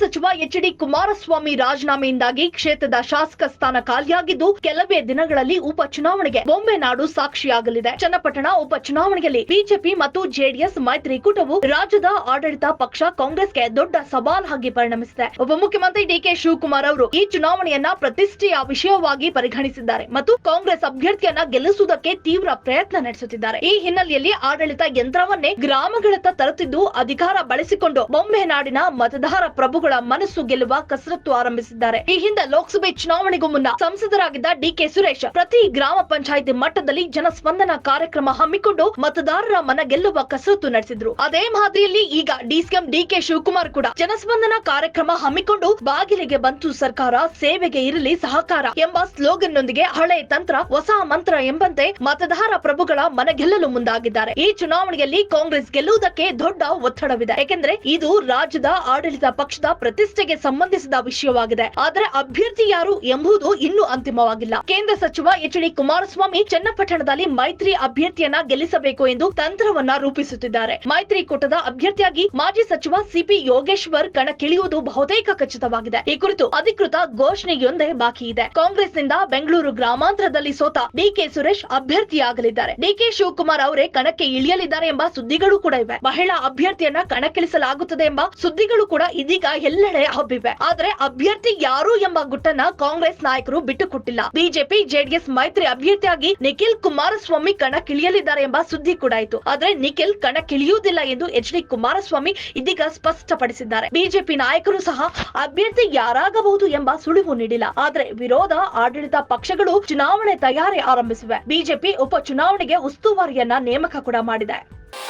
ಸಚಿವ H D Kumaraswamy ರಾಜೀನಾಮೆಯಿಂದಾಗಿ ಕ್ಷೇತ್ರದ ಶಾಸಕ ಸ್ಥಾನ ಖಾಲಿಯಾಗಿದ್ದು, ಕೆಲವೇ ದಿನಗಳಲ್ಲಿ ಉಪಚುನಾವಣೆಗೆ ಬೊಂಬೆ ನಾಡು ಸಾಕ್ಷಿಯಾಗಲಿದೆ. ಚನ್ನಪಟ್ಟಣ ಉಪಚುನಾವಣೆಯಲ್ಲಿ ಬಿಜೆಪಿ ಮತ್ತು ಜೆಡಿಎಸ್ ಮೈತ್ರಿಕೂಟವು ರಾಜ್ಯದ ಆಡಳಿತ ಪಕ್ಷ ಕಾಂಗ್ರೆಸ್ಗೆ ದೊಡ್ಡ ಸವಾಲಾಗಿ ಪರಿಣಮಿಸಿದೆ. ಉಪಮುಖ್ಯಮಂತ್ರಿ ಡಿಕೆ ಶಿವಕುಮಾರ್ ಅವರು ಈ ಚುನಾವಣೆಯನ್ನ ಪ್ರತಿಷ್ಠೆಯ ವಿಷಯವಾಗಿ ಪರಿಗಣಿಸಿದ್ದಾರೆ ಮತ್ತು ಕಾಂಗ್ರೆಸ್ ಅಭ್ಯರ್ಥಿಯನ್ನ ಗೆಲ್ಲಿಸುವುದಕ್ಕೆ ತೀವ್ರ ಪ್ರಯತ್ನ ನಡೆಸುತ್ತಿದ್ದಾರೆ. ಈ ಹಿನ್ನೆಲೆಯಲ್ಲಿ ಆಡಳಿತ ಯಂತ್ರವನ್ನೇ ಗ್ರಾಮಗಳತ್ತ ತರುತ್ತಿದ್ದು, ಅಧಿಕಾರ ಬಳಸಿಕೊಂಡು ಬೊಂಬೆ ನಾಡಿನ ಮತದಾರ ಪ್ರಭುಗಳ ಮನಸ್ಸು ಗೆಲ್ಲುವ ಕಸರತ್ತು ಆರಂಭಿಸಿದ್ದಾರೆ. ಈ ಹಿಂದೆ ಲೋಕಸಭೆ ಚುನಾವಣೆಗೂ ಮುನ್ನ ಸಂಸದರಾಗಿದ್ದ ಡಿಕೆ ಸುರೇಶ್ ಪ್ರತಿ ಗ್ರಾಮ ಪಂಚಾಯಿತಿ ಮಟ್ಟದಲ್ಲಿ ಜನಸ್ಪಂದನ ಕಾರ್ಯಕ್ರಮ ಹಮ್ಮಿಕೊಂಡು ಮತದಾರರ ಮನ ಗೆಲ್ಲುವ ಕಸರತ್ತು ನಡೆಸಿದ್ರು. ಅದೇ ಮಾದರಿಯಲ್ಲಿ ಈಗ ಡಿಸಿಎಂ ಡಿಕೆ ಶಿವಕುಮಾರ್ ಕೂಡ ಜನಸ್ಪಂದನ ಕಾರ್ಯಕ್ರಮ ಹಮ್ಮಿಕೊಂಡು ಬಾಗಿಲಿಗೆ ಬಂತು ಸರ್ಕಾರ, ಸೇವೆಗೆ ಇರಲಿ ಸಹಕಾರ ಎಂಬ ಸ್ಲೋಗನ್ ನೊಂದಿಗೆ ಹಳೆ ತಂತ್ರ, ಹೊಸ ಮಂತ್ರ ಎಂಬಂತೆ ಮತದಾರ ಪ್ರಭುಗಳ ಮನ ಗೆಲ್ಲಲು ಮುಂದಾಗಿದ್ದಾರೆ. ಈ ಚುನಾವಣೆಯಲ್ಲಿ ಕಾಂಗ್ರೆಸ್ ಗೆಲ್ಲುವುದಕ್ಕೆ ದೊಡ್ಡ ಒತ್ತಡವಿದೆ. ಏಕೆಂದರೆ ಇದು ರಾಜ್ಯದ ಆಡಳಿತ ಪಕ್ಷದ ಪ್ರತಿಷ್ಠೆಗೆ ಸಂಬಂಧಿಸಿದ ವಿಷಯವಾಗಿದೆ. ಆದರೆ ಅಭ್ಯರ್ಥಿ ಯಾರು ಎಂಬುದು ಇನ್ನೂ ಅಂತಿಮವಾಗಿಲ್ಲ. ಕೇಂದ್ರ ಸಚಿವ ಎಚ್ ಡಿ ಕುಮಾರಸ್ವಾಮಿ ಚನ್ನಪಟ್ಟಣದಲ್ಲಿ ಮೈತ್ರಿ ಅಭ್ಯರ್ಥಿಯನ್ನ ಗೆಲ್ಲಿಸಬೇಕು ಎಂದು ತಂತ್ರವನ್ನ ರೂಪಿಸುತ್ತಿದ್ದಾರೆ. ಮೈತ್ರಿ ಕೂಟದ ಅಭ್ಯರ್ಥಿಯಾಗಿ ಮಾಜಿ ಸಚಿವ ಸಿಪಿ ಯೋಗೇಶ್ವರ್ ಕಣಕ್ಕಿಳಿಯುವುದು ಬಹುತೇಕ ಖಚಿತವಾಗಿದೆ. ಈ ಕುರಿತು ಅಧಿಕೃತ ಘೋಷಣೆಯೊಂದೇ ಬಾಕಿ ಇದೆ. ಕಾಂಗ್ರೆಸ್ನಿಂದ ಬೆಂಗಳೂರು ಗ್ರಾಮಾಂತರದಲ್ಲಿ ಸೋತ ಡಿಕೆ ಸುರೇಶ್ ಅಭ್ಯರ್ಥಿಯಾಗಲಿದ್ದಾರೆ. ಡಿಕೆ ಶಿವಕುಮಾರ್ ಅವರೇ ಕಣಕ್ಕೆ ಇಳಿಯಲಿದ್ದಾರೆ ಎಂಬ ಸುದ್ದಿಗಳು ಕೂಡ ಇವೆ. ಮಹಿಳಾ ಅಭ್ಯರ್ಥಿಯನ್ನ ಕಣಕ್ಕಿಳಿಸಲಾಗುತ್ತದೆ ಎಂಬ ಸುದ್ದಿಗಳು ಕೂಡ ಇದೀಗ ಎಲ್ಲೆಡೆ ಹಬ್ಬಿವೆ. ಆದ್ರೆ ಅಭ್ಯರ್ಥಿ ಯಾರು ಎಂಬ ಗುಟ್ಟನ್ನ ಕಾಂಗ್ರೆಸ್ ನಾಯಕರು ಬಿಟ್ಟು ಕೊಟ್ಟಿಲ್ಲ. ಬಿಜೆಪಿ, ಜೆಡಿಎಸ್ ಮೈತ್ರಿ ಅಭ್ಯರ್ಥಿಯಾಗಿ ನಿಖಿಲ್ ಕುಮಾರಸ್ವಾಮಿ ಕಣಕ್ಕಿಳಿಯಲಿದ್ದಾರೆ ಎಂಬ ಸುದ್ದಿ ಕೂಡ ಇತ್ತು ಆದ್ರೆ ನಿಖಿಲ್ ಕಣಕ್ಕಿಳಿಯುವುದಿಲ್ಲ ಎಂದು ಎಚ್ ಡಿ ಕುಮಾರಸ್ವಾಮಿ ಇದೀಗ ಸ್ಪಷ್ಟಪಡಿಸಿದ್ದಾರೆ. ಬಿಜೆಪಿ ನಾಯಕರು ಸಹ ಅಭ್ಯರ್ಥಿ ಯಾರಾಗಬಹುದು ಎಂಬ ಸುಳಿವು ನೀಡಿಲ್ಲ. ಆದ್ರೆ ವಿರೋಧ ಆಡಳಿತ ಪಕ್ಷಗಳು ಚುನಾವಣೆ ತಯಾರಿ ಆರಂಭಿಸಿವೆ. ಬಿಜೆಪಿ ಉಪ ಚುನಾವಣೆಗೆ ಉಸ್ತುವಾರಿಯನ್ನ ನೇಮಕ ಕೂಡ ಮಾಡಿದೆ.